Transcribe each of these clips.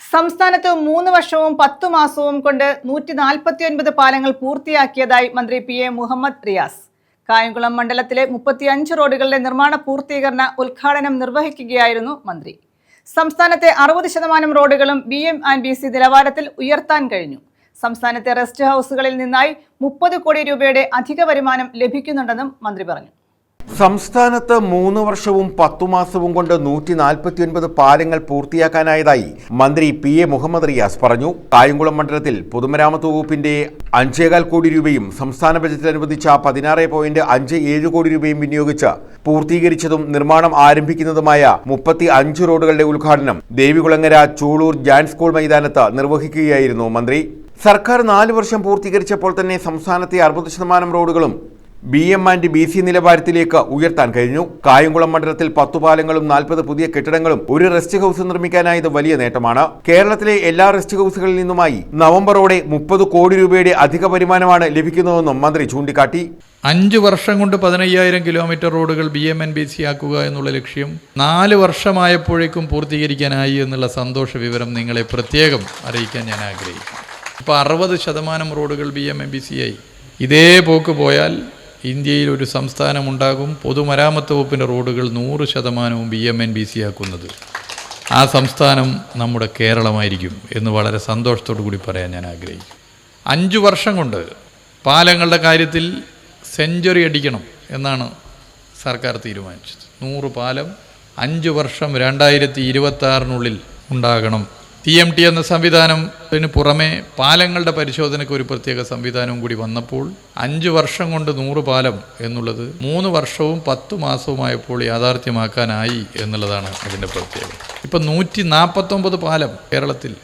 സംസ്ഥാനത്ത് മൂന്ന് വർഷവും പത്തു മാസവും കൊണ്ട് നൂറ്റി നാൽപ്പത്തി ഒൻപത് പാലങ്ങൾ പൂർത്തിയാക്കിയതായി മന്ത്രി പി എ മുഹമ്മദ് റിയാസ്. കായംകുളം മണ്ഡലത്തിലെ മുപ്പത്തിയഞ്ച് റോഡുകളുടെ നിർമ്മാണ പൂർത്തീകരണ ഉദ്ഘാടനം നിർവഹിക്കുകയായിരുന്നു മന്ത്രി. സംസ്ഥാനത്തെ അറുപത് ശതമാനം റോഡുകളും B M and B C നിലവാരത്തിൽ ഉയർത്താൻ കഴിഞ്ഞു. സംസ്ഥാനത്തെ റെസ്റ്റ് ഹൗസുകളിൽ നിന്നായി മുപ്പത് കോടി രൂപയുടെ അധിക വരുമാനം ലഭിക്കുന്നുണ്ടെന്നും മന്ത്രി പറഞ്ഞു. സംസ്ഥാനത്ത് മൂന്ന് വർഷവും പത്തു മാസവും കൊണ്ട് നൂറ്റി നാൽപ്പത്തിയൊൻപത് പാലങ്ങൾ പൂർത്തിയാക്കാനായതായി മന്ത്രി പി എ മുഹമ്മദ് റിയാസ് പറഞ്ഞു. കായംകുളം മണ്ഡലത്തിൽ പൊതുമരാമത്ത് വകുപ്പിന്റെ അഞ്ചേകാൽ കോടി രൂപയും സംസ്ഥാന ബജറ്റിൽ അനുവദിച്ച പതിനാറ് പോയിന്റ് അഞ്ച് ഏഴ് കോടി രൂപയും വിനിയോഗിച്ച് പൂർത്തീകരിച്ചതും നിർമ്മാണം ആരംഭിക്കുന്നതുമായ മുപ്പത്തി അഞ്ച് റോഡുകളുടെ ഉദ്ഘാടനം ദേവികുളങ്ങര ചൂളൂർ ജാൻ സ്കൂൾ മൈതാനത്ത് നിർവഹിക്കുകയായിരുന്നു മന്ത്രി. സർക്കാർ നാല് വർഷം പൂർത്തീകരിച്ചപ്പോൾ തന്നെ സംസ്ഥാനത്തെ അറുപത് ശതമാനം റോഡുകളും B M and B C നിലവാരത്തിലേക്ക് ഉയർത്താൻ കഴിഞ്ഞു. കായംകുളം മണ്ഡലത്തിൽ പത്തു പാലങ്ങളും നാൽപ്പത് പുതിയ കെട്ടിടങ്ങളും ഒരു റെസ്റ്റ് ഹൗസ് നിർമ്മിക്കാനായത് വലിയ നേട്ടമാണ്. കേരളത്തിലെ എല്ലാ റെസ്റ്റ് ഹൗസുകളിൽ നിന്നുമായി നവംബറോടെ മുപ്പത് കോടി രൂപയുടെ അധിക വരുമാനമാണ് ലഭിക്കുന്നതെന്നും മന്ത്രി ചൂണ്ടിക്കാട്ടി. അഞ്ച് വർഷം കൊണ്ട് പതിനയ്യായിരം കിലോമീറ്റർ റോഡുകൾ B M and B C ആക്കുക എന്നുള്ള ലക്ഷ്യം നാല് വർഷമായപ്പോഴേക്കും പൂർത്തീകരിക്കാനായി എന്നുള്ള സന്തോഷ വിവരം നിങ്ങളെ പ്രത്യേകം അറിയിക്കാൻ ഞാൻ ആഗ്രഹിക്കുന്നു. ഇപ്പോൾ അറുപത് ശതമാനം റോഡുകൾ B M and B C ആയി. ഇതേ പോക്ക് പോയാൽ ഇന്ത്യയിൽ ഒരു സംസ്ഥാനമുണ്ടാകും പൊതുമരാമത്ത് വകുപ്പിന്റെ റോഡുകൾ നൂറ് ശതമാനവും B M and B C ആക്കുന്നത്. ആ സംസ്ഥാനം നമ്മുടെ കേരളമായിരിക്കും എന്ന് വളരെ സന്തോഷത്തോടു കൂടി പറയാൻ ഞാൻ ആഗ്രഹിക്കും അഞ്ച് വർഷം കൊണ്ട് പാലങ്ങളുടെ കാര്യത്തിൽ സെഞ്ചുറി അടിക്കണം എന്നാണ് സർക്കാർ തീരുമാനിച്ചത്. നൂറ് പാലം അഞ്ച് വർഷം രണ്ടായിരത്തി ഇരുപത്തി ഉണ്ടാകണം ടി എം ടി എന്ന സംവിധാനത്തിന് പുറമെ പാലങ്ങളുടെ പരിശോധനയ്ക്ക് ഒരു പ്രത്യേക സംവിധാനവും കൂടി വന്നപ്പോൾ അഞ്ച് വർഷം കൊണ്ട് നൂറ് പാലം എന്നുള്ളത് മൂന്ന് വർഷവും പത്ത് മാസവുമായപ്പോൾ യാഥാർത്ഥ്യമാക്കാനായി എന്നുള്ളതാണ് അതിന്റെ പ്രത്യേകത. ഇപ്പം നൂറ്റി നാൽപ്പത്തൊമ്പത് പാലം കേരളത്തിൽ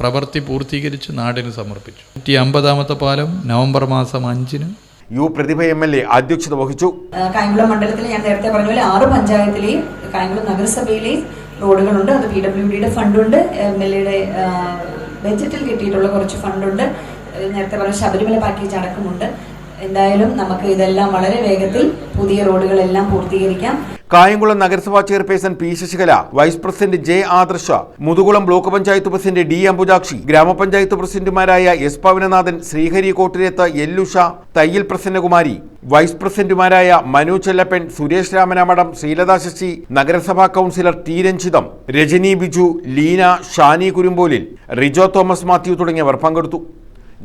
പ്രവൃത്തി പൂർത്തീകരിച്ച് നാടിന് സമർപ്പിച്ചു. നൂറ്റി അമ്പതാമത്തെ പാലം നവംബർ മാസം അഞ്ചിന്. U Prathibha M L A അധ്യക്ഷത വഹിച്ചു. കായംകുളം മണ്ഡലത്തിൽ ഞാൻ നേരത്തെ പറഞ്ഞ പോലെ ആറ് പഞ്ചായത്തിലെയും കായംകുളം നഗരസഭയിലെയും റോഡുകളുണ്ട്. അത് പി ഡബ്ല്യു ഡിയുടെ ഫണ്ടുണ്ട്. എം എൽ എയുടെ ബജറ്റിൽ കിട്ടിയിട്ടുള്ള കുറച്ച് ഫണ്ടുണ്ട്. നേരത്തെ പറഞ്ഞ ശബരിമല പാക്കേജ് അടക്കമുണ്ട്. എന്തായാലും നമുക്ക് ഇതെല്ലാം വളരെ വേഗത്തിൽ പുതിയ റോഡുകളെല്ലാം പൂർത്തീകരിക്കാം. കായംകുളം നഗരസഭാ chairperson P Sasikala vice president J Adarsh Muthukulam block panchayat president D Ambujakshi ഗ്രാമപഞ്ചായത്ത് പ്രസിഡന്റുമാരായ എസ് പവനനാഥൻ ശ്രീഹരി കോട്ടിരേത്ത് എല്ലുഷ തയ്യൽ പ്രസന്നകുമാരി വൈസ് പ്രസിഡന്റുമാരായ മനു ചെല്ലപ്പൻ സുരേഷ് രാമനാമടം ശ്രീലത ശശി നഗരസഭാ കൗൺസിലർ ടി രഞ്ജിതം രജനി ബിജു ലീന ഷാനി കുരുമ്പോലിൽ റിജോ തോമസ് മാത്യു തുടങ്ങിയവർ പങ്കെടുത്തു.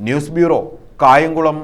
News bureau Kayamkulam.